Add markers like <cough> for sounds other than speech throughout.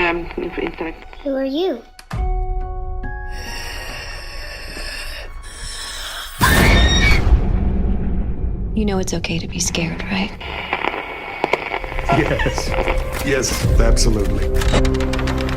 um, in- inside. Who are you? You know it's okay to be scared, right? Yes. Yes, absolutely.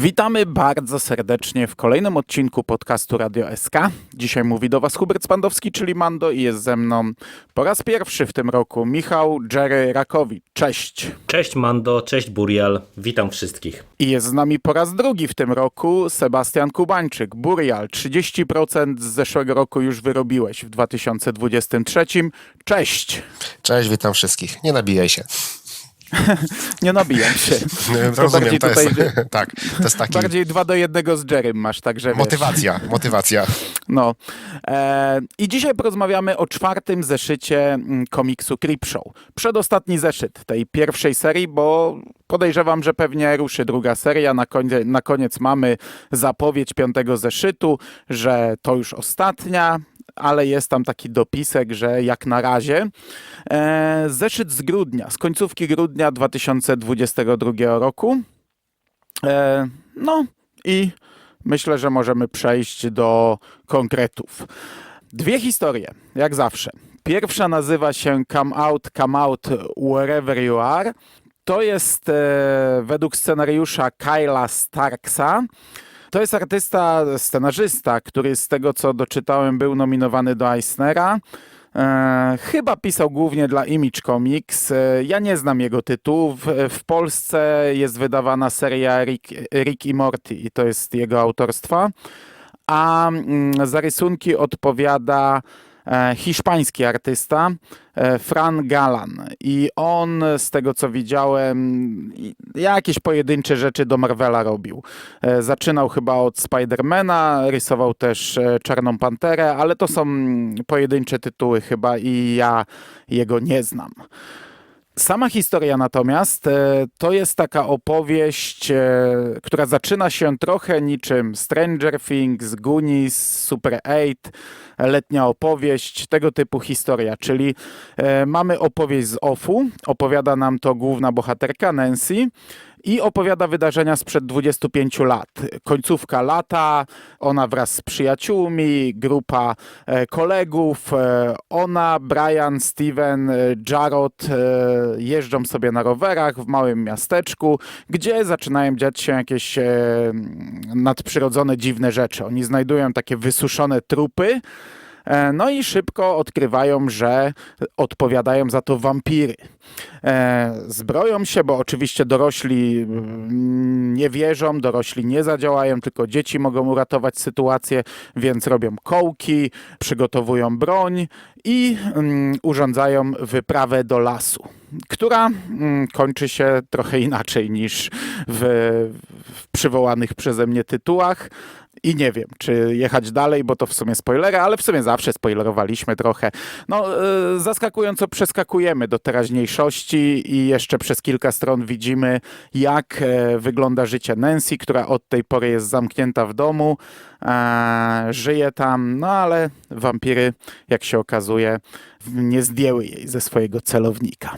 Witamy bardzo serdecznie w kolejnym odcinku podcastu Radio SK. Dzisiaj mówi do Was Hubert Spandowski, czyli Mando i jest ze mną po raz pierwszy w tym roku Michał Jerry Rakowicz. Cześć! Cześć Mando, cześć Burial, witam wszystkich. I jest z nami po raz drugi w tym roku Sebastian Kubańczyk. Burial, 30% z zeszłego roku już wyrobiłeś w 2023. Cześć! Cześć, witam wszystkich. Nie nabijaj się. <laughs> Nie nabijam się. To Rozumiem, to jest, tutaj- <laughs> tak, to jest taki Bardziej dwa do jednego z Jerrym masz, także wiesz. motywacja, motywacja. No. E, I dzisiaj porozmawiamy o czwartym zeszycie mm, komiksu Creepshow. Przedostatni zeszyt tej pierwszej serii, bo podejrzewam, że pewnie ruszy druga seria. Na, konie, na koniec mamy zapowiedź piątego zeszytu, że to już ostatnia. Ale jest tam taki dopisek, że jak na razie. E, zeszyt z grudnia, z końcówki grudnia 2022 roku. E, no i myślę, że możemy przejść do konkretów. Dwie historie, jak zawsze. Pierwsza nazywa się Come Out, Come Out Wherever You Are. To jest e, według scenariusza Kyla Starksa. To jest artysta, scenarzysta, który z tego co doczytałem był nominowany do Eisnera. E, chyba pisał głównie dla Image Comics. E, ja nie znam jego tytułów. W Polsce jest wydawana seria Rick, Rick i Morty i to jest jego autorstwa. A mm, za rysunki odpowiada hiszpański artysta e, Fran Galan. I on, z tego co widziałem, jakieś pojedyncze rzeczy do Marvela robił. E, Zaczynał chyba od Spidermana, rysował też e, Czarną Panterę, ale to są pojedyncze tytuły chyba i ja jego nie znam. Sama historia natomiast e, to jest taka opowieść, e, która zaczyna się trochę niczym Stranger Things, Goonies, Super 8, letnia opowieść, tego typu historia. Czyli e, mamy opowieść z OFU, opowiada nam to główna bohaterka Nancy i opowiada wydarzenia sprzed 25 lat. Końcówka lata, ona wraz z przyjaciółmi, grupa e, kolegów, e, ona, Brian, Steven, e, Jarrod jeżdżą sobie na rowerach w małym miasteczku, gdzie zaczynają dziać się jakieś nadprzyrodzone, dziwne rzeczy. Oni znajdują takie wysuszone trupy, No i szybko odkrywają, że odpowiadają za to wampiry. E, Zbroją się, bo oczywiście dorośli mm, nie wierzą, dorośli nie zadziałają, tylko dzieci mogą uratować sytuację, więc robią kołki, przygotowują broń i mm, urządzają wyprawę do lasu, która mm, kończy się trochę inaczej niż w przywołanych przeze mnie tytułach. I nie wiem, czy jechać dalej, bo to w sumie spoilery, ale w sumie zawsze spoilerowaliśmy trochę. No, e, zaskakująco przeskakujemy do teraźniejszości i jeszcze przez kilka stron widzimy, jak e, wygląda życie Nancy, która od tej pory jest zamknięta w domu, e, żyje tam, no ale wampiry, jak się okazuje, nie zdjęły jej ze swojego celownika.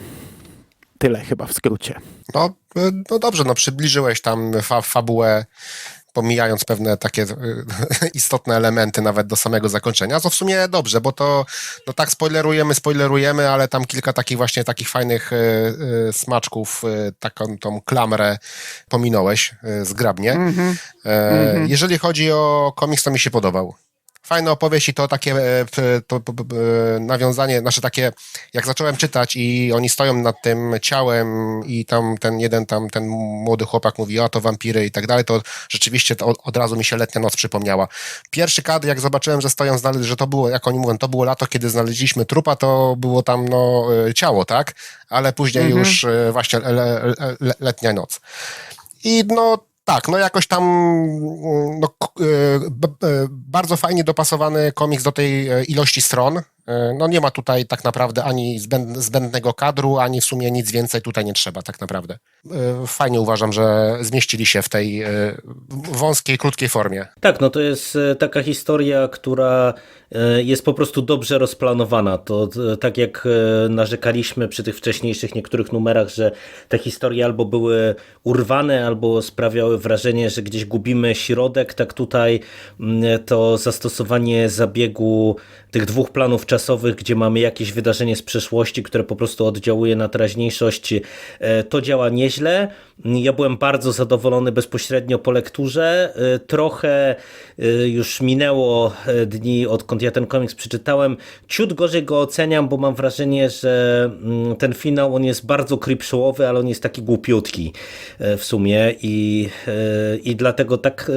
Tyle chyba w skrócie. No, e, no dobrze, no przybliżyłeś tam fa fabułę, pomijając pewne takie e, <laughs> istotne elementy nawet do samego zakończenia, co w sumie dobrze, bo to no tak spoilerujemy, spoilerujemy, ale tam kilka takich właśnie takich fajnych e, e, smaczków, taką tą klamrę pominąłeś zgrabnie. E, Jeżeli chodzi o komiks, to mi się podobał. Fajna opowieść i to takie e, to, e, nawiązanie, znaczy takie, jak zacząłem czytać i oni stoją nad tym ciałem i tam ten jeden tam, ten młody chłopak mówi, o to wampiry i tak dalej, to rzeczywiście to od, razu mi się letnia noc przypomniała. Pierwszy kadr, jak zobaczyłem, że stoją, znale- że to było, jak oni mówią, to było lato, kiedy znaleźliśmy trupa, to było tam no, e, ciało, tak? Ale później już e, właśnie le, le, le, letnia noc. I no tak, no jakoś tam mm, no, e, e, bardzo fajnie dopasowany komiks do tej e, ilości stron. E, No nie ma tutaj tak naprawdę ani zbęd, zbędnego kadru, ani w sumie nic więcej tutaj nie trzeba tak naprawdę. E, Fajnie uważam, że zmieścili się w tej e, wąskiej, krótkiej formie. Tak, no to jest taka historia, która jest po prostu dobrze rozplanowana. To tak jak narzekaliśmy przy tych wcześniejszych niektórych numerach, że te historie albo były urwane, albo sprawiały wrażenie, że gdzieś gubimy środek, tak tutaj mm, to zastosowanie zabiegu tych dwóch planów czasowych, gdzie mamy jakieś wydarzenie z przeszłości, które po prostu oddziałuje na teraźniejszość, e, to działa nieźle. Ja byłem bardzo zadowolony bezpośrednio po lekturze. E, Trochę e, już minęło dni, odkąd ja ten komiks przeczytałem. Ciut gorzej go oceniam, bo mam wrażenie, że mm, ten finał on jest bardzo creepshowowy, ale on jest taki głupiutki w sumie i, i dlatego tak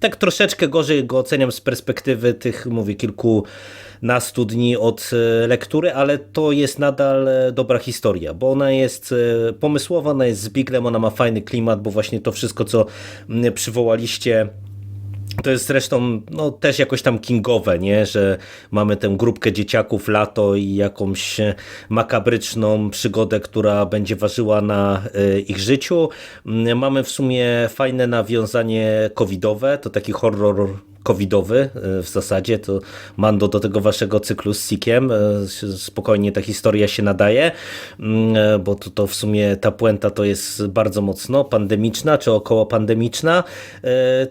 tak troszeczkę gorzej go oceniam z perspektywy tych, mówię, kilkunastu dni od e, lektury, ale to jest nadal e, dobra historia, bo ona jest e, pomysłowa, ona jest z Biglem, ona ma fajny klimat, bo właśnie to wszystko, co przywołaliście, to jest zresztą no, też jakoś tam kingowe, nie? że mamy tę grupkę dzieciaków, lato i jakąś makabryczną przygodę, która będzie ważyła na ich życiu. Mamy w sumie fajne nawiązanie covidowe, to taki horror covidowy e, w zasadzie, to Mando do tego waszego cyklu z Sikiem, e, spokojnie ta historia się nadaje, mm, e, bo to, to w sumie ta puenta to jest bardzo mocno pandemiczna, czy około pandemiczna,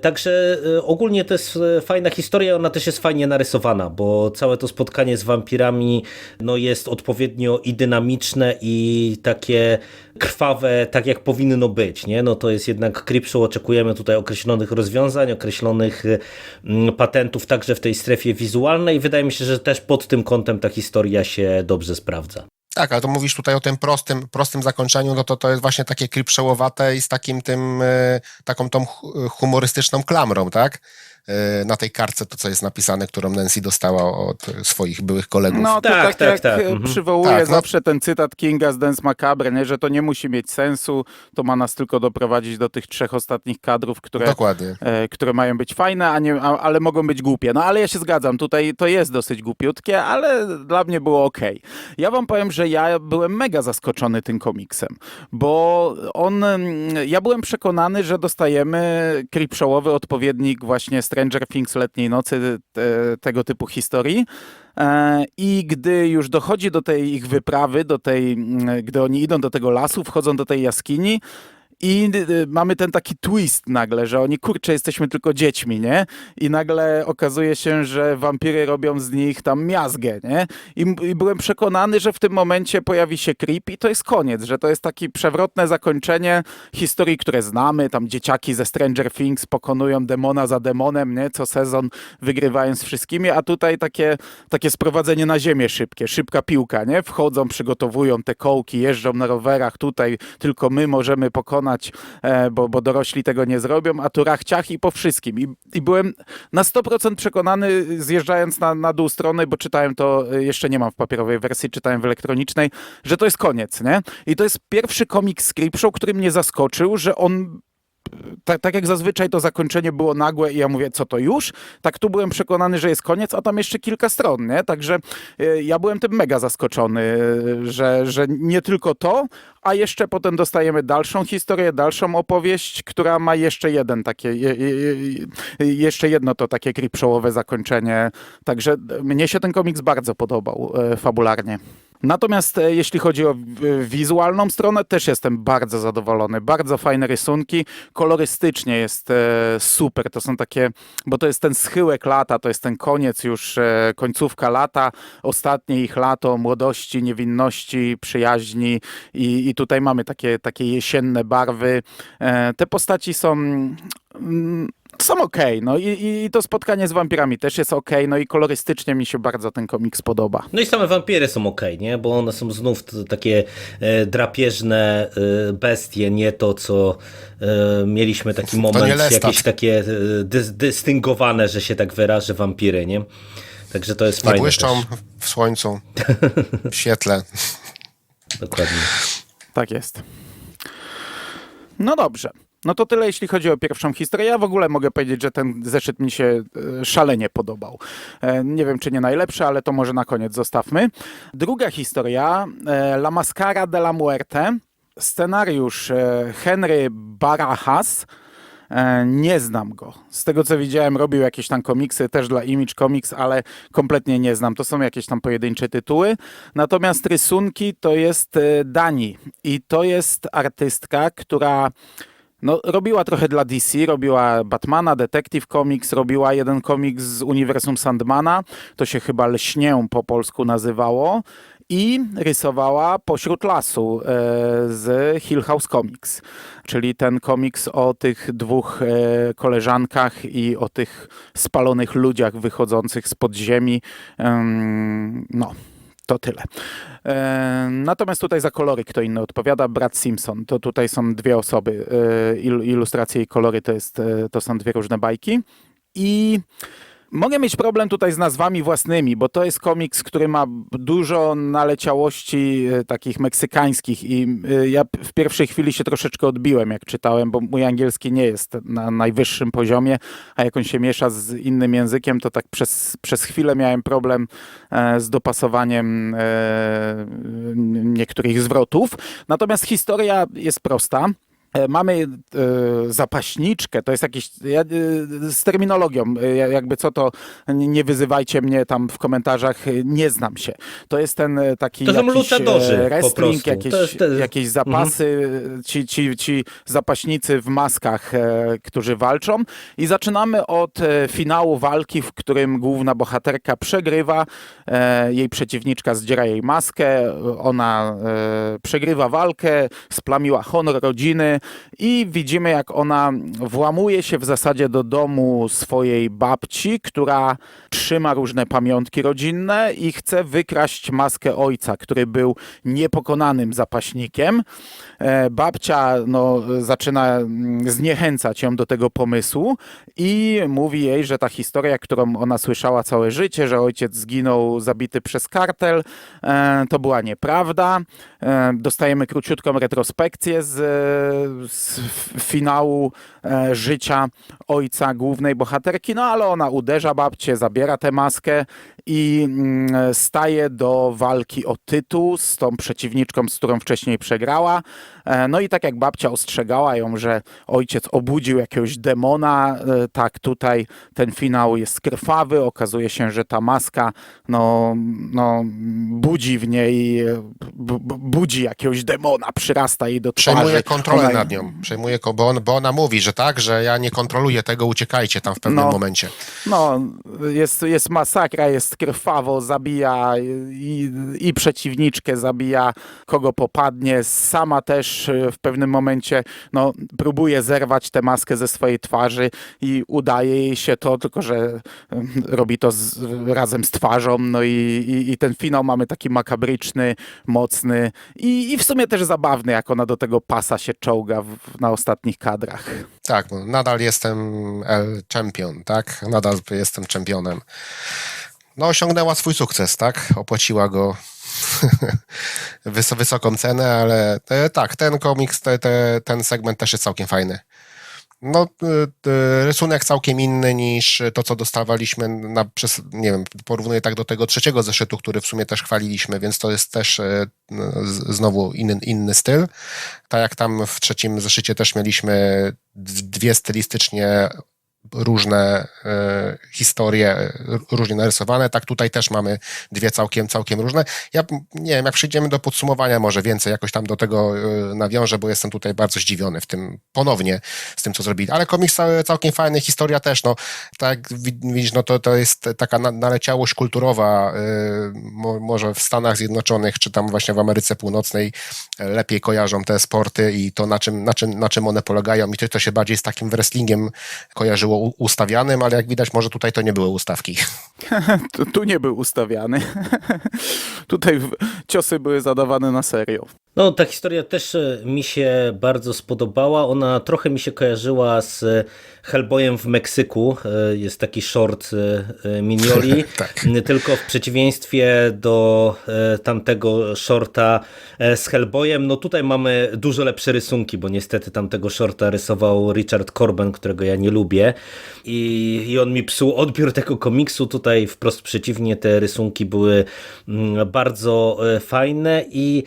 także ogólnie to jest fajna historia, ona też jest fajnie narysowana, bo całe to spotkanie z wampirami no, jest odpowiednio i dynamiczne i takie krwawe, tak jak powinno być, nie? No to jest jednak Creepshow, oczekujemy tutaj określonych rozwiązań, określonych y, mm, patentów także w tej strefie wizualnej. Wydaje mi się, że też pod tym kątem ta historia się dobrze sprawdza. Tak, ale to mówisz tutaj o tym prostym, prostym zakończeniu, no to to jest właśnie takie creepshowowate i z takim tym, e, taką tą hu- humorystyczną klamrą, tak? E, Na tej kartce to, co jest napisane, którą Nancy dostała od swoich byłych kolegów. No to Tak, tak, tak, jak tak. e, Mhm. przywołuje Tak, no. zawsze ten cytat Kinga z Dance Macabre, nie? że to nie musi mieć sensu, to ma nas tylko doprowadzić do tych trzech ostatnich kadrów, które, Dokładnie. e, które mają być fajne, a nie, a, ale mogą być głupie. No ale ja się zgadzam, tutaj to jest dosyć głupiutkie, ale dla mnie było ok. Ja wam powiem, że ja byłem mega zaskoczony tym komiksem, bo on, mm, ja byłem przekonany, że dostajemy creepshowowy odpowiednik właśnie Stranger Things Letniej Nocy, te, tego typu historii. E, I gdy już dochodzi do tej ich wyprawy, do tej, mm, gdy oni idą do tego lasu, wchodzą do tej jaskini i y, mamy ten taki twist nagle, że oni, kurczę, jesteśmy tylko dziećmi, nie? I nagle okazuje się, że wampiry robią z nich tam miazgę, nie? I, I byłem przekonany, że w tym momencie pojawi się creep i to jest koniec, że to jest takie przewrotne zakończenie historii, które znamy, tam dzieciaki ze Stranger Things pokonują demona za demonem, nie? Co sezon wygrywają z wszystkimi, a tutaj takie, takie sprowadzenie na ziemię szybkie, szybka piłka, nie? Wchodzą, przygotowują te kołki, jeżdżą na rowerach, tutaj tylko my możemy pokonać, e, bo, bo dorośli tego nie zrobią, a tu rachciach i po wszystkim. I, I byłem na 100% przekonany, zjeżdżając na, na dół strony, bo czytałem to, e, jeszcze nie mam w papierowej wersji, czytałem w elektronicznej, że to jest koniec, nie? I to jest pierwszy komiks Scriptshow, który mnie zaskoczył, że on tak, tak jak zazwyczaj to zakończenie było nagłe i ja mówię, co to już? Tak tu byłem przekonany, że jest koniec, a tam jeszcze kilka stron, nie? Także e, ja byłem tym mega zaskoczony, e, że, że nie tylko to, a jeszcze potem dostajemy dalszą historię, dalszą opowieść, która ma jeszcze jeden takie, je, je, je, jeszcze jedno to takie creepshowowe zakończenie. Także mnie się ten komiks bardzo podobał fabularnie. Natomiast e, jeśli chodzi o w- wizualną stronę, też jestem bardzo zadowolony. Bardzo fajne rysunki. Kolorystycznie jest e, super. To są takie, bo to jest ten schyłek lata, to jest ten koniec już, e, końcówka lata, ostatnie ich lato, młodości, niewinności, przyjaźni i, i tutaj mamy takie, takie jesienne barwy. E, te postaci są mm, są okej, no i, i to spotkanie z wampirami też jest okej, no i kolorystycznie mi się bardzo ten komiks podoba. No i same wampiry są ok, nie? Bo one są znów takie e, drapieżne e, bestie, nie to co e, mieliśmy taki moment, nie jakieś takie dys, dystyngowane, że się tak wyrażę, wampiry, nie? Także to jest Nie fajne błyszczą też. w słońcu, <laughs> w świetle. Dokładnie. Tak jest. No dobrze. No to tyle, jeśli chodzi o pierwszą historię. Ja w ogóle mogę powiedzieć, że ten zeszyt mi się e, szalenie podobał. E, Nie wiem, czy nie najlepszy, ale to może na koniec zostawmy. Druga historia, e, La Mascara de la Muerte. Scenariusz Henry Barajas. Nie znam go. Z tego co widziałem, robił jakieś tam komiksy też dla Image Comics, ale kompletnie nie znam. To są jakieś tam pojedyncze tytuły. Natomiast rysunki to jest Dani i to jest artystka, która no, robiła trochę dla DC, robiła Batmana, Detective Comics, robiła jeden komiks z uniwersum Sandmana, to się chyba Lśnię po polsku nazywało. I rysowała Pośród lasu e, z Hill House Comics, czyli ten komiks o tych dwóch e, koleżankach i o tych spalonych ludziach wychodzących z podziemi. Em, no, to tyle. E, natomiast tutaj za kolory kto inny odpowiada, Brad Simpson. To tutaj są dwie osoby. E, il, ilustracje i kolory to, jest, e, to są dwie różne bajki. I mogę mieć problem tutaj z nazwami własnymi, bo to jest komiks, który ma dużo naleciałości e, takich meksykańskich i e, ja w pierwszej chwili się troszeczkę odbiłem, jak czytałem, bo mój angielski nie jest na najwyższym poziomie, a jak on się miesza z innym językiem, to tak przez, przez chwilę miałem problem e, z dopasowaniem niektórych zwrotów. Natomiast historia jest prosta. E, Mamy e, zapaśniczkę, to jest jakiś, ja, e, z terminologią, jakby co to, nie wyzywajcie mnie tam w komentarzach, nie znam się. To jest ten taki To jakiś wrestling, jakieś, To jest- to jest- jakieś zapasy, ci, ci, ci zapaśnicy w maskach, którzy walczą. I zaczynamy od finału walki, w którym główna bohaterka przegrywa, jej przeciwniczka zdziera jej maskę, ona przegrywa walkę, splamiła honor rodziny i widzimy jak ona włamuje się w zasadzie do domu swojej babci, która trzyma różne pamiątki rodzinne i chce wykraść maskę ojca, który był niepokonanym zapaśnikiem. E, Babcia no, zaczyna mm, zniechęcać ją do tego pomysłu i mówi jej, że ta historia, którą ona słyszała całe życie, że ojciec zginął zabity przez kartel, e, to była nieprawda. E, Dostajemy króciutką retrospekcję z, z finału e, życia ojca głównej bohaterki, no ale ona uderza babcię, zabiera tę maskę i mm, staje do walki o tytuł z tą przeciwniczką, z którą wcześniej przegrała. E, No i tak jak babcia ostrzegała ją, że ojciec obudził jakiegoś demona, e, tak tutaj ten finał jest krwawy. Okazuje się, że ta maska no, no, budzi w niej, bu- bu- budzi jakiegoś demona, przyrasta jej do twarzy. Przejmuje kontrolę nad nią. Przejmuje, bo, on, bo ona mówi, że tak, że ja nie kontroluję tego, uciekajcie tam w pewnym No. momencie. No, jest, jest masakra, jest krwawo, zabija i, i przeciwniczkę, zabija kogo popadnie. Sama też e, w pewnym momencie no, próbuje zerwać tę maskę ze swojej twarzy i udaje jej się to, tylko że em, robi to z, razem z twarzą. No i, i, i ten finał mamy taki makabryczny, mocny i, i w sumie też zabawny, jak ona do tego pasa się czołga w, na ostatnich kadrach. Tak, no, nadal jestem El Champion, tak? Nadal jestem czempionem. No, osiągnęła swój sukces, tak? Opłaciła go <laughs> wys- wysoką cenę, ale e, tak, ten komiks, te, te, ten segment też jest całkiem fajny. No, y, rysunek całkiem inny niż to, co dostawaliśmy na, przez, nie wiem, porównuję tak do tego trzeciego zeszytu, który w sumie też chwaliliśmy, więc to jest też e, znowu inny, inny styl. Tak jak tam w trzecim zeszycie też mieliśmy dwie stylistycznie różne e, historie, różnie narysowane, tak tutaj też mamy dwie całkiem, całkiem różne. Ja nie wiem, jak przejdziemy do podsumowania, może więcej jakoś tam do tego e, nawiążę, bo jestem tutaj bardzo zdziwiony w tym, ponownie z tym, co zrobili. Ale komiks cał- całkiem fajny, historia też, no, tak widzisz, no to, to jest taka na, naleciałość kulturowa, e, mo, może w Stanach Zjednoczonych, czy tam właśnie w Ameryce Północnej lepiej kojarzą te sporty i to, na czym, na czym, na czym one polegają i to, to się bardziej z takim wrestlingiem kojarzyło u- ustawianym, ale jak widać, może tutaj to nie były ustawki. <laughs> Tu, nie był ustawiany. <laughs> Tutaj ciosy były zadawane na serio. No, ta historia też e, mi się bardzo spodobała. Ona trochę mi się kojarzyła z e, Hellboyem w Meksyku. E, Jest taki short Minioli. <laughs> Tak. Tylko w przeciwieństwie do tamtego shorta z Hellboyem, no tutaj mamy dużo lepsze rysunki, bo niestety tamtego shorta rysował Richard Corben, którego ja nie lubię. I, I on mi psuł odbiór tego komiksu. Tutaj wprost przeciwnie, te rysunki były mm, bardzo fajne i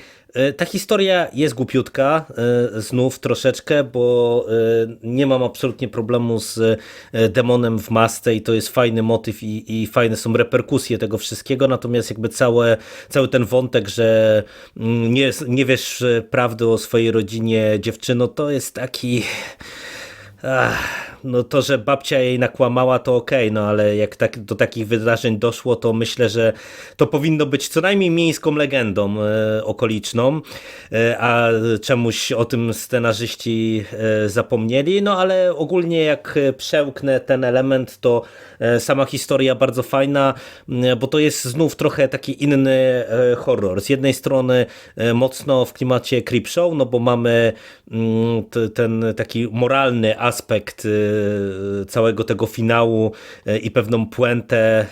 Ta historia jest głupiutka, e, znów troszeczkę, bo e, nie mam absolutnie problemu z e, demonem w masce i to jest fajny motyw i, i fajne są reperkusje tego wszystkiego, natomiast jakby całe, cały ten wątek, że mm, nie, nie wiesz e, prawdy o swojej rodzinie dziewczyno, to jest taki... Ach, no to, że babcia jej nakłamała, to okej, no ale jak tak, do takich wydarzeń doszło, to myślę, że to powinno być co najmniej miejską legendą e, okoliczną, e, a czemuś o tym scenarzyści e, zapomnieli, no ale ogólnie jak przełknę ten element, to e, sama historia bardzo fajna, bo to jest znów trochę taki inny e, horror. Z jednej strony e, mocno w klimacie Creepshow, no bo mamy mm, ten taki moralny aspekt całego tego finału e, i pewną puentę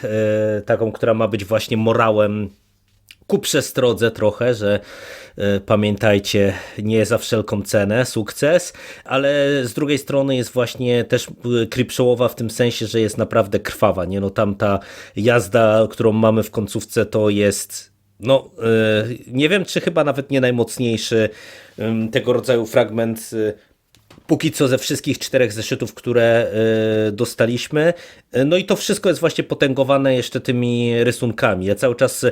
e, taką, która ma być właśnie morałem ku przestrodze trochę, że e, pamiętajcie, nie za wszelką cenę sukces, ale z drugiej strony jest właśnie też e, creepshowowa w tym sensie, że jest naprawdę krwawa, nie? No tam ta jazda, którą mamy w końcówce to jest no, e, nie wiem, czy chyba nawet nie najmocniejszy tego rodzaju fragment e, póki co ze wszystkich czterech zeszytów, które e, dostaliśmy. E, No i to wszystko jest właśnie potęgowane jeszcze tymi rysunkami. Ja cały czas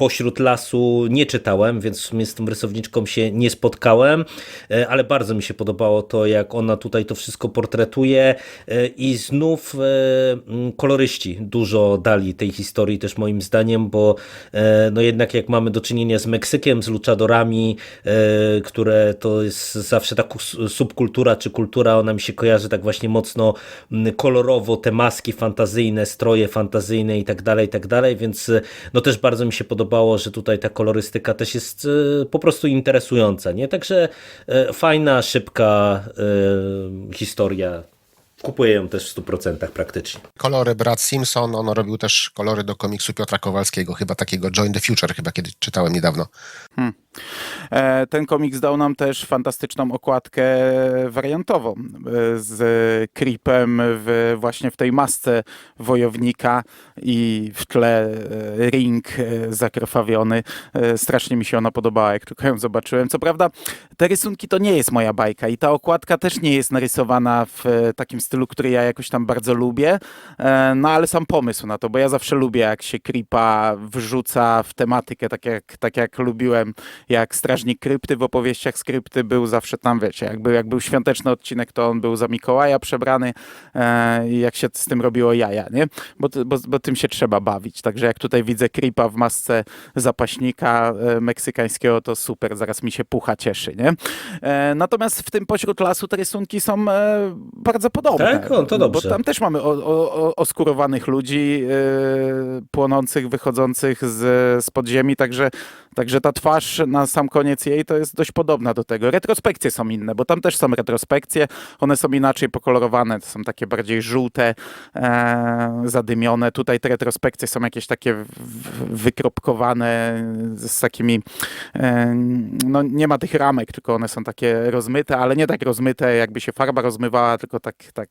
pośród lasu nie czytałem, więc w sumie z tą rysowniczką się nie spotkałem, e, ale bardzo mi się podobało to, jak ona tutaj to wszystko portretuje e, i znów e, koloryści dużo dali tej historii też moim zdaniem, bo no jednak jak mamy do czynienia z Meksykiem, z luchadorami, które to jest zawsze ta subkultura czy kultura, ona mi się kojarzy tak właśnie mocno kolorowo, te maski fantazyjne, stroje fantazyjne i tak dalej, i tak dalej, więc no też bardzo mi się podobało, że tutaj ta kolorystyka też jest e, po prostu interesująca, nie? Także e, fajna, szybka e, historia. Kupuję ją też w 100% praktycznie. Kolory Brad Simpson, on robił też kolory do komiksu Piotra Kowalskiego, chyba takiego Join the Future, chyba kiedy czytałem niedawno. E, Ten komiks dał nam też fantastyczną okładkę wariantową e, z Creepem w, właśnie w tej masce wojownika i w tle e, ring e, zakrwawiony. E, Strasznie mi się ona podobała, jak tylko ją zobaczyłem. Co prawda te rysunki to nie jest moja bajka i ta okładka też nie jest narysowana w takim stylu, który ja jakoś tam bardzo lubię, E, no ale sam pomysł na to, bo ja zawsze lubię jak się Creepa wrzuca w tematykę, tak jak, tak jak lubiłem jak Strażnik Krypty w opowieściach skrypty był zawsze tam, wiecie, jakby, jak był świąteczny odcinek, to on był za Mikołaja przebrany e, i jak się z tym robiło jaja, nie? Bo, bo, bo tym się trzeba bawić. Także jak tutaj widzę Creepa w masce zapaśnika e, meksykańskiego, to super, zaraz mi się pucha cieszy, nie? Natomiast w tym pośród lasu te rysunki są bardzo podobne. Tak? O, to dobrze. Bo tam też mamy o, o, oskurowanych ludzi e, płonących, wychodzących z, z podziemi, także, także ta twarz na sam koniec jej to jest dość podobna do tego. Retrospekcje są inne, bo tam też są retrospekcje, one są inaczej pokolorowane, to są takie bardziej żółte, e, zadymione. Tutaj te retrospekcje są jakieś takie wykropkowane z takimi, e, no nie ma tych ramek, tylko one są takie rozmyte, ale nie tak rozmyte, jakby się farba rozmywała, tylko tak, tak,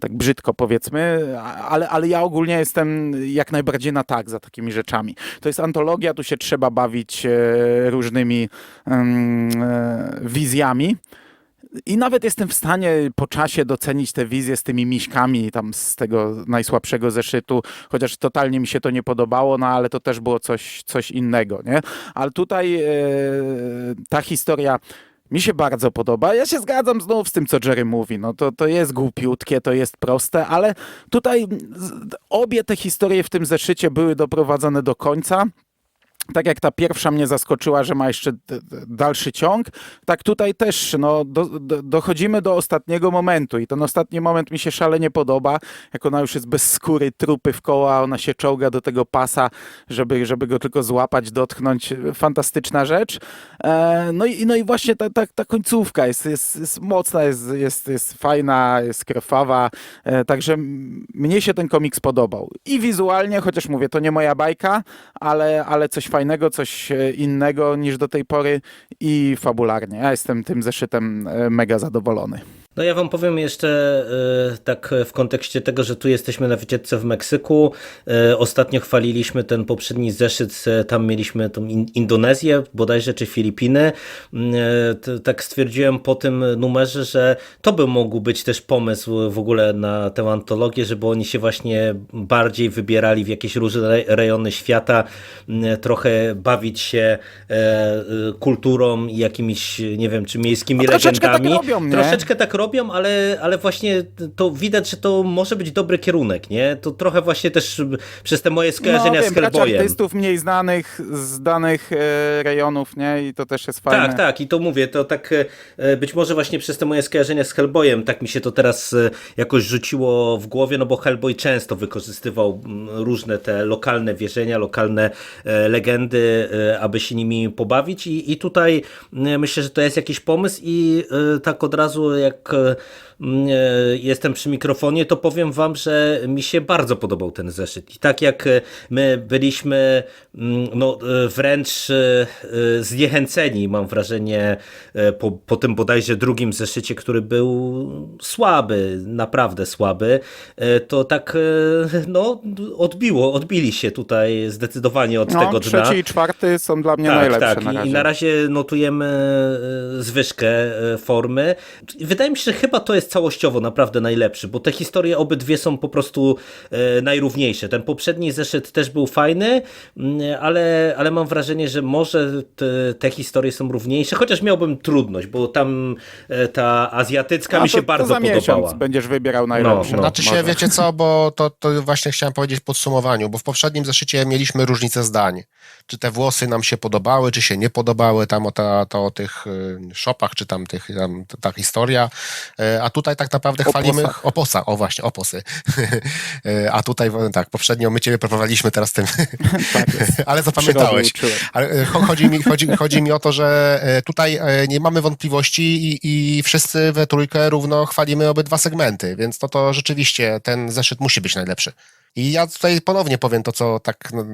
tak brzydko powiedzmy, ale, ale ja ogólnie jestem jak najbardziej na tak za takimi rzeczami. To jest antologia, tu się trzeba bawić różnymi e, wizjami. I nawet jestem w stanie po czasie docenić te wizje z tymi miśkami tam z tego najsłabszego zeszytu, chociaż totalnie mi się to nie podobało, no ale to też było coś, coś innego, nie? Ale tutaj e, ta historia mi się bardzo podoba. Ja się zgadzam znów z tym, co Jerry mówi. No to, to jest głupiutkie, to jest proste, ale tutaj obie te historie w tym zeszycie były doprowadzone do końca. Tak jak ta pierwsza mnie zaskoczyła, że ma jeszcze dalszy ciąg, tak tutaj też no, do, do, dochodzimy do ostatniego momentu i ten ostatni moment mi się szalenie podoba, jak ona już jest bez skóry, trupy w koła, ona się czołga do tego pasa, żeby, żeby go tylko złapać, dotknąć. Fantastyczna rzecz. E, no, i, no i właśnie ta, ta, ta końcówka jest, jest, jest mocna, jest, jest, jest fajna, jest krwawa, e, także mnie się ten komiks podobał. I wizualnie, chociaż mówię, to nie moja bajka, ale, ale coś fajnego, coś e, innego niż do tej pory i fabularnie. Ja jestem tym zeszytem e, mega zadowolony. No ja wam powiem jeszcze e, tak w kontekście tego, że tu jesteśmy na wycieczce w Meksyku. E, Ostatnio chwaliliśmy ten poprzedni zeszyt, tam mieliśmy tą In- Indonezję bodajże, czy Filipiny. T- Tak stwierdziłem po tym numerze, że to by mógł być też pomysł w ogóle na tę antologię, żeby oni się właśnie bardziej wybierali w jakieś różne rejony świata, trochę bawić się e, kulturą i jakimiś, nie wiem, czy miejskimi A troszeczkę tak legendami. robią, nie? Troszeczkę tak robią, ale, ale właśnie to widać, że to może być dobry kierunek, nie? To trochę właśnie też przez te moje skojarzenia no, z wiem, brać Hellboyem. artystów mniej znanych z danych e, rejonów, nie? I to też jest fajne. Tak, tak, i to mówię, to tak e, być może właśnie przez te moje skojarzenia z Hellboyem, tak mi się to teraz e, jakoś rzuciło w głowie, no bo Hellboy często wykorzystywał mm, różne te lokalne wierzenia, lokalne legendy, aby się nimi pobawić i, i tutaj e, myślę, że to jest jakiś pomysł i tak od razu jak e, e, jestem przy mikrofonie, to powiem wam, że mi się bardzo podobał ten zeszyt. I tak jak e, my byliśmy no, wręcz zniechęceni, mam wrażenie, po, po tym bodajże drugim zeszycie, który był słaby, naprawdę słaby, to tak no, odbiło, odbili się tutaj zdecydowanie od No, tego dna. trzeci i czwarty są dla mnie Tak, najlepsze tak. na I- razie. I na razie notujemy zwyżkę formy. Wydaje mi się, że chyba to jest całościowo naprawdę najlepszy, bo te historie obydwie są po prostu e, najrówniejsze. Ten poprzedni zeszyt też był fajny, mm, ale, ale mam wrażenie, że może te, te historie są równiejsze, chociaż miałbym trudność, bo tam e, ta azjatycka A mi to- się to bardzo za miesiąc podobała. będziesz wybierał najlepsze. no. Znaczy się, Może. wiecie co, bo to, to właśnie chciałem powiedzieć w podsumowaniu, bo w poprzednim zeszycie mieliśmy różnicę zdań. Czy te włosy nam się podobały, czy się nie podobały, tam o, ta, to o tych y, shopach, czy tam, tych, tam ta, historia. E, A tutaj tak naprawdę Oposach. chwalimy... Oposa, o właśnie, oposy. <laughs> E, A tutaj, tak, poprzednio my ciebie prowadziśmy teraz tym, <laughs> <laughs> ale zapamiętałeś. Ale e, cho- chodzi mi, chodzi, chodzi mi o to, że tutaj nie mamy wątpliwości i, i wszyscy we trójkę równo chwalimy obydwa segmenty, więc to, to rzeczywiście ten zeszyt musi być najlepszy. I ja tutaj ponownie powiem to, co tak no,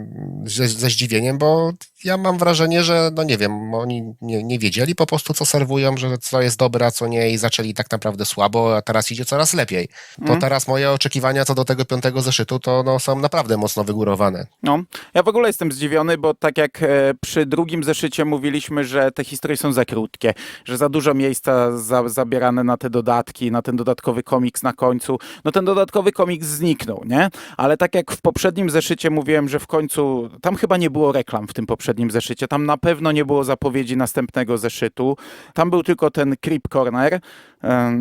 ze, ze zdziwieniem, bo ja mam wrażenie, że no nie wiem, oni nie, nie wiedzieli po prostu, co serwują, że co jest dobre, a co nie i zaczęli tak naprawdę słabo, a teraz idzie coraz lepiej. To teraz moje oczekiwania co do tego piątego zeszytu to no, są naprawdę mocno wygórowane. No, ja w ogóle jestem zdziwiony, bo tak jak e, przy drugim zeszycie mówiliśmy, że te historie są za krótkie, że za dużo miejsca za, zabierane na te dodatki, na ten dodatkowy komiks na końcu. No ten dodatkowy komiks zniknął, nie? Ale tak jak w poprzednim zeszycie mówiłem, że w końcu, tam chyba nie było reklam w tym poprzednim zeszycie, tam na pewno nie było zapowiedzi następnego zeszytu, tam był tylko ten Creep Corner,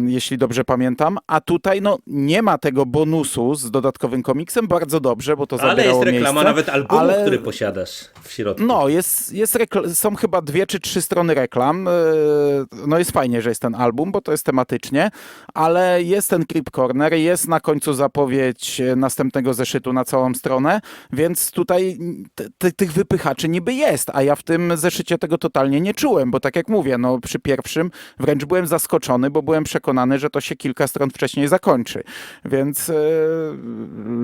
jeśli dobrze pamiętam, a tutaj no nie ma tego bonusu z dodatkowym komiksem, bardzo dobrze, bo to Ale zabierało jest reklama miejsce, nawet albumu, ale- który posiadasz w środku. No, jest, jest są chyba dwie czy trzy strony reklam. e, No jest fajnie, że jest ten album, bo to jest tematycznie, ale jest ten Creep Corner, jest na końcu zapowiedź e, następnego zeszytu na całą stronę, więc tutaj tych wypychaczy niby jest, a ja w tym zeszycie tego totalnie nie czułem, bo tak jak mówię, no przy pierwszym wręcz byłem zaskoczony, bo byłem przekonany, że to się kilka stron wcześniej zakończy. Więc e,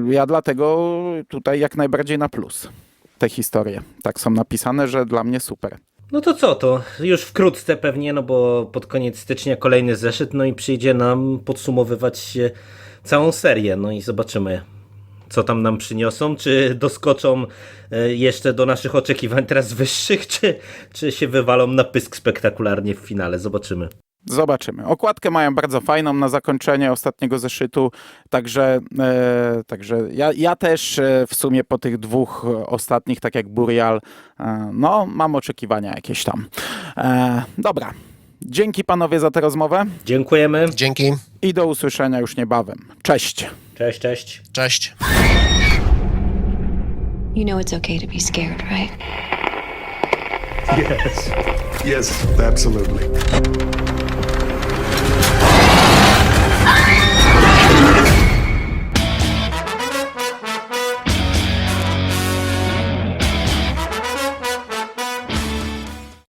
ja dlatego tutaj jak najbardziej na plus te historie. Tak są napisane, że dla mnie super. No to co, to już wkrótce pewnie, no bo pod koniec stycznia kolejny zeszyt, no i przyjdzie nam podsumowywać całą serię, no i zobaczymy, co tam nam przyniosą, czy doskoczą e, jeszcze do naszych oczekiwań teraz wyższych, <laughs> czy, czy się wywalą na pysk spektakularnie w finale, zobaczymy. Zobaczymy. Okładkę mają bardzo fajną na zakończenie ostatniego zeszytu, także, e, także ja, ja też e, w sumie po tych dwóch ostatnich, tak jak Burial, e, no mam oczekiwania jakieś tam. E, dobra. Dzięki panowie za tę rozmowę Dziękujemy, Dzięki, i do usłyszenia już niebawem. Cześć. cześć, cześć. cześć. You know it's okay to be scared, right? Yes. Yes, absolutely.